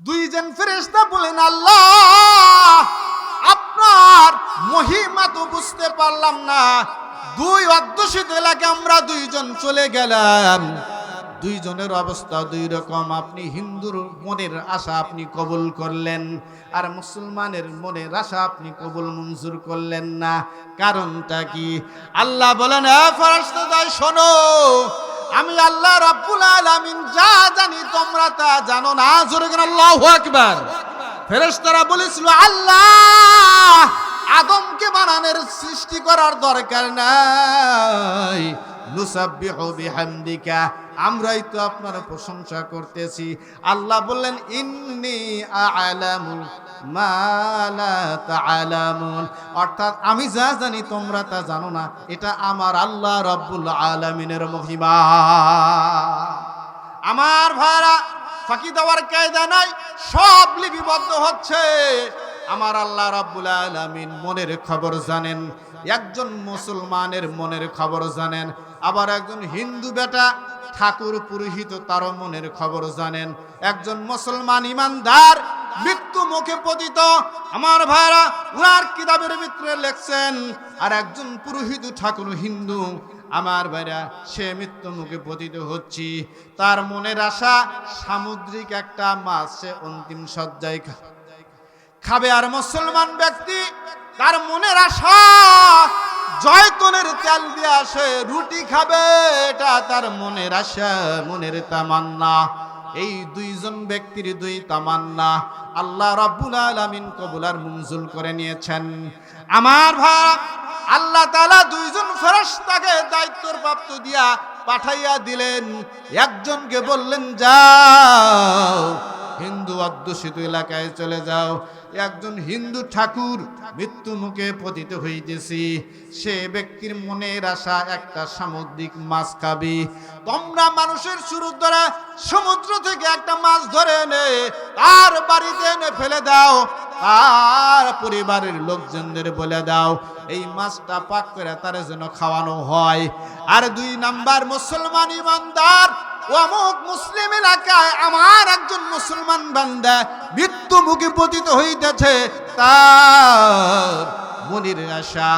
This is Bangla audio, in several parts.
দুইজন ফেরেশতা বলেন, আল্লাহ, আপনার মহিমা তো বুঝতে পারলাম না। দুই অধ্যুষিত এলাকা আমরা দুইজন চলে গেলাম। দুইজনের অবস্থা দুই রকম। আপনি হিন্দুর মনের আশা আপনি কবুল করলেন, আর মুসলমানের মনের আশা আপনি কবুল মঞ্জুর করলেন না। কারণটা কি? আল্লাহ বলেন শোনো, আমি আল্লাহ রাব্বুল আলামিন যা জানি, তোমরা তা জানো না। জোরে কেন? আল্লাহু আকবার। ফেরেশতারা বলেছিল, আল্লাহ, আদমকে বানানোর সৃষ্টি করার দরকার নাই। নুসাব্বিহু বিহামদিকা। আমরাই তো আপনার প্রশংসা করতেছি। আল্লাহ বললেন, ইন্নি আ'লামু মা লা তা'লামুন অর্থাৎ আমি যা জানি তোমরা তা জানো না, এটা আমার আল্লাহ রাব্বুল আলামিনের মহিমা। আমার ভাইরা, ফাঁকি দেওয়ার কায়দা নাই, সব লিপিবদ্ধ হচ্ছে। আমার আল্লাহ রাব্বুল আলামিন মনের খবর জানেন, একজন মুসলমানের মনের খবর জানেন, আবার একজন হিন্দু বেটা ঠাকুর পুরোহিত তারও মনের খবর জানেন। একজন মুসলমান ইমানদার, মৃত্যু মুখে পতিত। আমার ভাইরা উনার কিতাবের ভিতরে লেখছেন, আর একজন পুরোহিত ঠাকুর হিন্দু, আমার ভাইরা, সে মৃত্যু মুখে পতিত হচ্ছি। তার মনের আশা সামুদ্রিক একটা মাছ, সে অন্তিম সজ্জায় খাবে আর মুসলমান ব্যক্তি, তার মনের আশা জয়তনের তেল দিয়ে আসে, রুটি খাবে, এটা তার মনের আশা, মনের তামান্না। এই দুইজন ব্যক্তির দুই তামান্না আল্লাহ রাব্বুল আলামিন কবুলার মঞ্জুর করে নিয়েছেন। আমার ভাই, আল্লাহ তাআলা দুইজন ফেরেশতাকে দায়িত্বর প্রাপ্ত দিয়া পাঠাইয়া দিলেন। একজনকে বললেন, যাও, হিন্দু অধ্যুষিত এলাকায় চলে যাও। একজন হিন্দু ঠাকুর মৃত্যু মুখে পতিত হইতেছি। সে ব্যক্তির মনের আশা একটা সামুদ্রিক মাছ খাবি। তোমরা মানুষের শুরু ধরে সমুদ্র থেকে একটা মাছ ধরে এনে তার বাড়িতে এনে ফেলে দাও। আর পরিবারের লোকজনদের বলে দাও, এই মাছটা পাক করে তার জন্য খাওয়ানো হয়। আর দুই নাম্বার, মুসলমান ইমানদার অমুক মুসলিম এলাকায় আমার একজন মুসলমান বান্দা মৃত্যু মুখে পতিত হইতেছে, তার মনির আশা,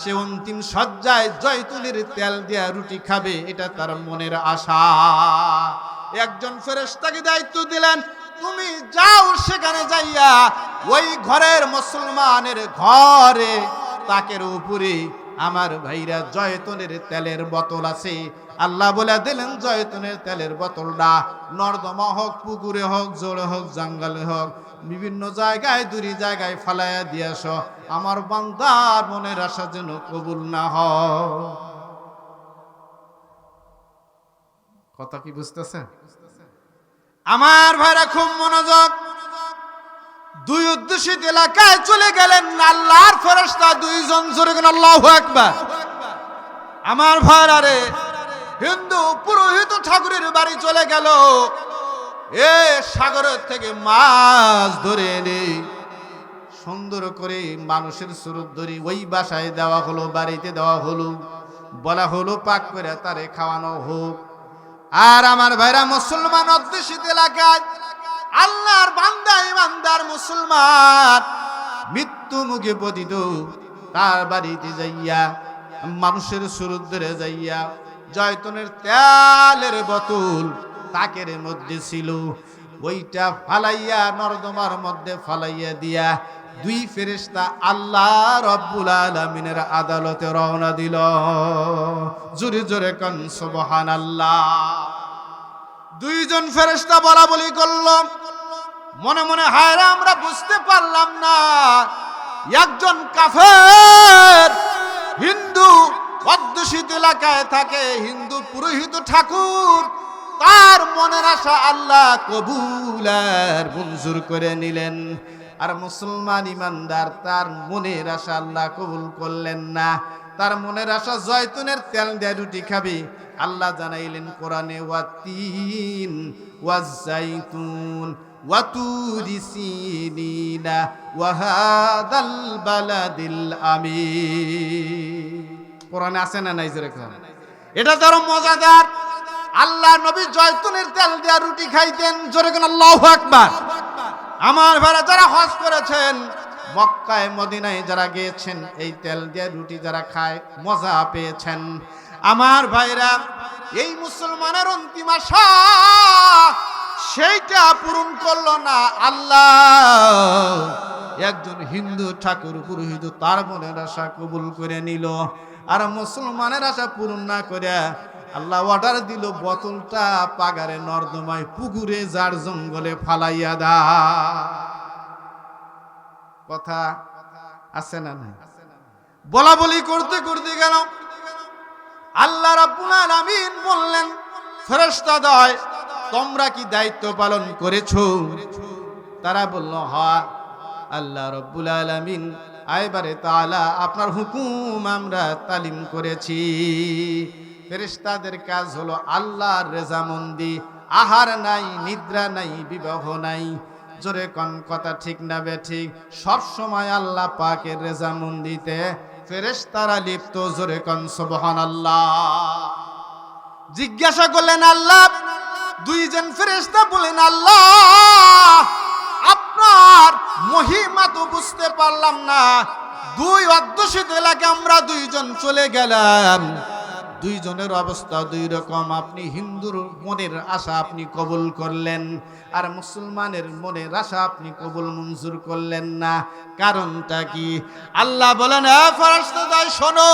সে অন্তিম সজ্জায় জয়তুলির তেল দিয়া রুটি খাবে, এটা তার মনের আশা। একজন ফেরেশতাকে দায়িত্ব দিলেন, তুমি যাও সেখানে যাইয়া, ওই ঘরের মুসলমানের ঘরে, তাকের উপরে আমার ভাইরা জয়তনের তেলের বোতল আছে আল্লাহ বলে দিলেন, জয়তনের তেলের বোতলটা নর্দমা হোক, পুকুরে হোক জোরে হোক, জঙ্গলে হোক, বিভিন্ন জায়গায়, দূরি জায়গায় ফালাইয়া দিয়াস আমার বান্দার মনের আশা যেন কবুল না হয়। কথা কি বুঝতেছে আমার ভাইরা খুব মনোযোগ। দুই উদ্দেশিত এলাকায় চলে গেলেন আল্লাহর ফেরেশতা দুইজন, জোরে আল্লাহু আকবার। আমার ভাইরা রে হিন্দু পুরোহিত ঠাকুরের বাড়ি চলে গেল। এ সাগরের থেকে মাছ ধরে এনে সুন্দর করে মানুষের সুরত ধরে ওই বাসায় দেওয়া হলো, বাড়িতে দেওয়া হলো। বলা হলো, পাক করে তারে খাওয়ানো হোক। আর আমার ভাইরা মুসলমান অধ্যুষিত এলাকায় আল্লাহর বান্দা, ইমানদার মুসলমান মৃত্যু মুখে পতিত। তার বাড়িতে যাইয়া মানুষের সুরত ধরে যাইয়া জয়তনের তেলের বোতল তাকের মধ্যে ছিল। ওইটা ফালাইয়া নর্দমার মধ্যে ফালাইয়া দিয়া দুই ফেরেশতা আল্লাহ রব্বুল আলামিনের আদালতে রওনা দিল। জোরে জোরে কন, সুবহানাল্লাহ। দুইজন ফেরেশতা বলা বলি করল। মনে মনে, হায়রা, আমরা বুঝতে পারলাম না। একজন কাফের, হিন্দু অধ্যুষিত এলাকায় থাকে হিন্দু পুরোহিত ঠাকুর। তার মনের আশা আল্লাহ কবুল আর মঞ্জুর করে নিলেন। আর মুসলমান ইমানদার, তার মনের আশা আল্লাহ কবুল করলেন না। তার মনের আশা জয়তুনের তেল দিয়ে রুটি খাবে। আল্লাহ জানাইলেন, কোরআনে ওয়াতিন ওয়াজাইতুন ওয়াতুরি সিনিনা ওয়াহাদাল বালাদিল আমিন। কোরআনে আছে না নাই কোরআন এটা ধরো মজাদার। আল্লাহ নবী জয়তুনের তেল দিয়া রুটি খাইতেন, জোরে কোন আল্লাহু আকবার। আমার ভাইরা যারা হজ করেছেন, মক্কায়, মদিনায় যারা গিয়েছেন, এই তেল দিয়ে রুটি যারা খায়, মজা পেয়েছেন। আমার ভাইরা, এই মুসলমানের অন্তিম আশা, সেইটা পূরণ করল না আল্লাহ। একজন হিন্দু ঠাকুর পুরোহিত তার মনের আশা কবুল করে নিল। আর মুসলমানের আশা পূরণ না করিয়া আল্লাহ অর্ডার দিল, বোতলটা পাগারে নর্দমায়, পুকুরে যার জঙ্গলে ফালাইয়া দা। কথা আছে না না বলা বলি করতে করতে গেল আল্লাহ রাব্বুল আলামিন বললেন, ফেরেশতা দয়, তোমরা কি দায়িত্ব পালন করেছ? তারা বলল হ্যাঁ আল্লাহ রব্বুল আলামিন আইবারে তাআলা, আপনার হুকুম আমরা তালিম করেছি। ফেরেশতাদের কাজ হলো আল্লাহর রেজামন্দি। আহার নাই, নিদ্রা নাই, বিবাহ নাই। জোরে কন, কথা ঠিক না বে ঠিক? সব সময় আল্লাহ পাকের রেজামন্দিতে ফেরেশতারা লিপ্ত, জোরে কন, সুবহানাল্লাহ। জিজ্ঞাসা করলেন, আল্লাহ, দুইজন ফেরেশতা বলেন আল্লাহ আপনার মহিমা তো বুঝতে পারলাম না। দুই অধ্যুষিত এলাকা আমরা দুইজন চলে গেলাম। দুইজনের অবস্থা দুই রকম। আপনি হিন্দুর মনের আশা আপনি কবুল করলেন, আর মুসলমানের মনের আশা আপনি কবুল মঞ্জুর করলেন না। কারণটা কি? আল্লাহ বলেন শোনো,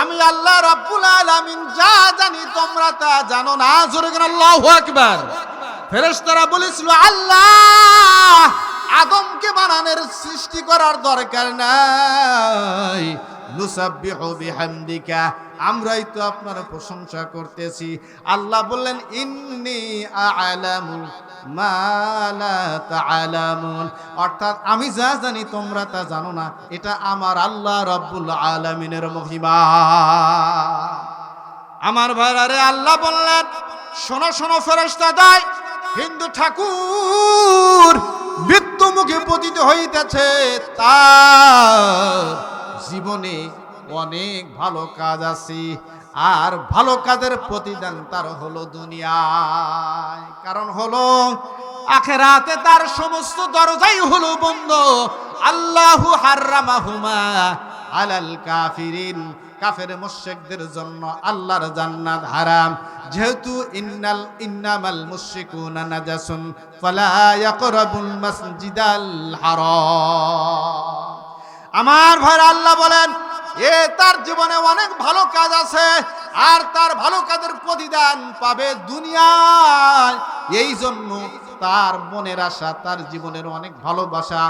আমি আল্লাহ রাব্বুল আলামিন যা জানি তোমরা তা জানো না। জোরে আল্লাহু আকবার। ফেরেশতারা বলেছিল, আল্লাহ, আদমকে বানানোর সৃষ্টি করার দরকার নাই। নুসাব্বিহু বিহামদিকা, আমরাই তো আপনার প্রশংসা করতেছি। আল্লাহ বললেন, ইন্নি আ'লামু মা লা তা'লামুন অর্থাৎ আমি যা জানি তোমরা তা জানো না, এটা আমার আল্লাহ রাব্বুল আলামিনের মহিমা। আমার ভাইরারে আল্লাহ বললেন, শোনো শোনো ফেরেশতা দায় হিন্দু ঠাকুর মৃত্যু মুখে পতিত হইতেছে, তার জীবনে অনেক ভালো কাজ আছে, আর ভালো কাজের প্রতিদান তার হলো দুনিয়ায়। কারণ হলো, আখেরাতে তার সমস্ত দরজাই হলো বন্ধ। আল্লাহু হাররামাহুমা আলাল কাফিরিন, কাফের মুশরিকদের জন্য আল্লাহর জান্নাত হারাম। যেহেতু ইন্নাল, ইন্নামাল মুশরিকুনা নাজাসুন, ফালা ইয়াকরাবুল মাসজিদাল হারাম। আমার ভাই আল্লাহ বলেন, এ তার জীবনে অনেক ভালো কাজ আছে, আর তার ভালো কাজের প্রতিদান পাবে দুনিয়ায়। এই জন্য তার মনের আশা, তার জীবনের অনেক ভালোবাসা,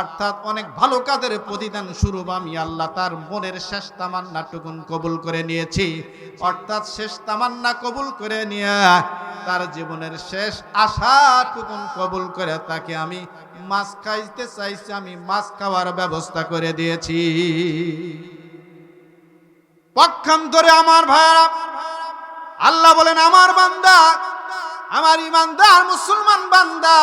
অর্থাৎ অনেক ভালো কাজের প্রতিদান স্বরূপ আমি আল্লাহ তার মনের শেষ তামান্না টুকুন কবুল করে নিয়েছি। অর্থাৎ শেষ তামান্না কবুল করে নিয়ে তার জীবনের শেষ আশা টুকুন কবুল করে তাকে আমি মাছ খাইতে চাইছি, আমি মাছ খাওয়ার ব্যবস্থা করে দিয়েছি। পক্ষান্তরে আমার ভাইয়ারা, আল্লাহ বলেন, আমার বান্দা আমার ইমানদার মুসলমান বান্দা,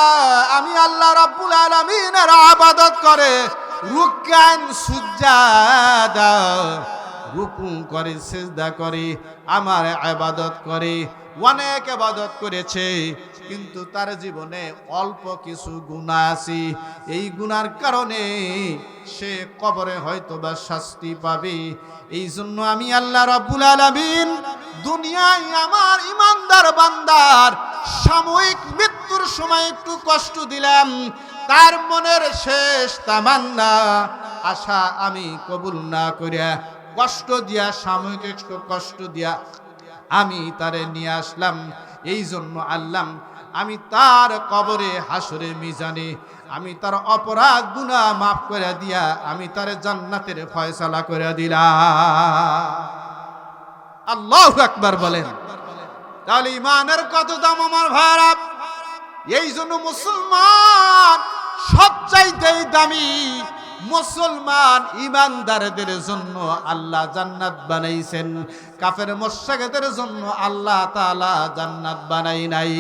আমি আল্লাহ রাব্বুল আলামিনের আবাদত করে রুকান সুজাদা রুকু করে, সেজদা করে, আমার আবাদত করে, অনেক আবাদত করেছে। কিন্তু তার জীবনে অল্প কিছু গুণা আছে। এই গুনার কারণে সে কবরে হয়তো বা শাস্তি পাবে। এই জন্য আমি আল্লাহ রাব্বুল আলামিন দুনিয়ায় আমার ইমানদার বান্দার সাময়িক মৃত্যুর সময় একটু কষ্ট দিলাম। তার মনের শেষ তামান্না আশা আমি কবুল না করিয়া কষ্ট দিয়া, সাময়িক একটু কষ্ট দিয়া আমি তারে নিয়ে আসলাম। এই জন্য আল্লাহ আমি তার কবরে হাসরে মিজানে, আমি তার অপরাধ গুণা মাফ করে দিয়া আমি তার জান্নাতের ফয়সালা করে দিলা আল্লাহ আকবার বলেন। তাহলে ইমানের কত দাম আমার ভারত এই জন্য মুসলমান সবচাইতেই দামি মুসলমান ইমানদারদের জন্য আল্লাহ জান্নাত বানাইছেন। কাফের মোশাকেদের জন্য আল্লাহ তালা জান্নাত বানাই নাই।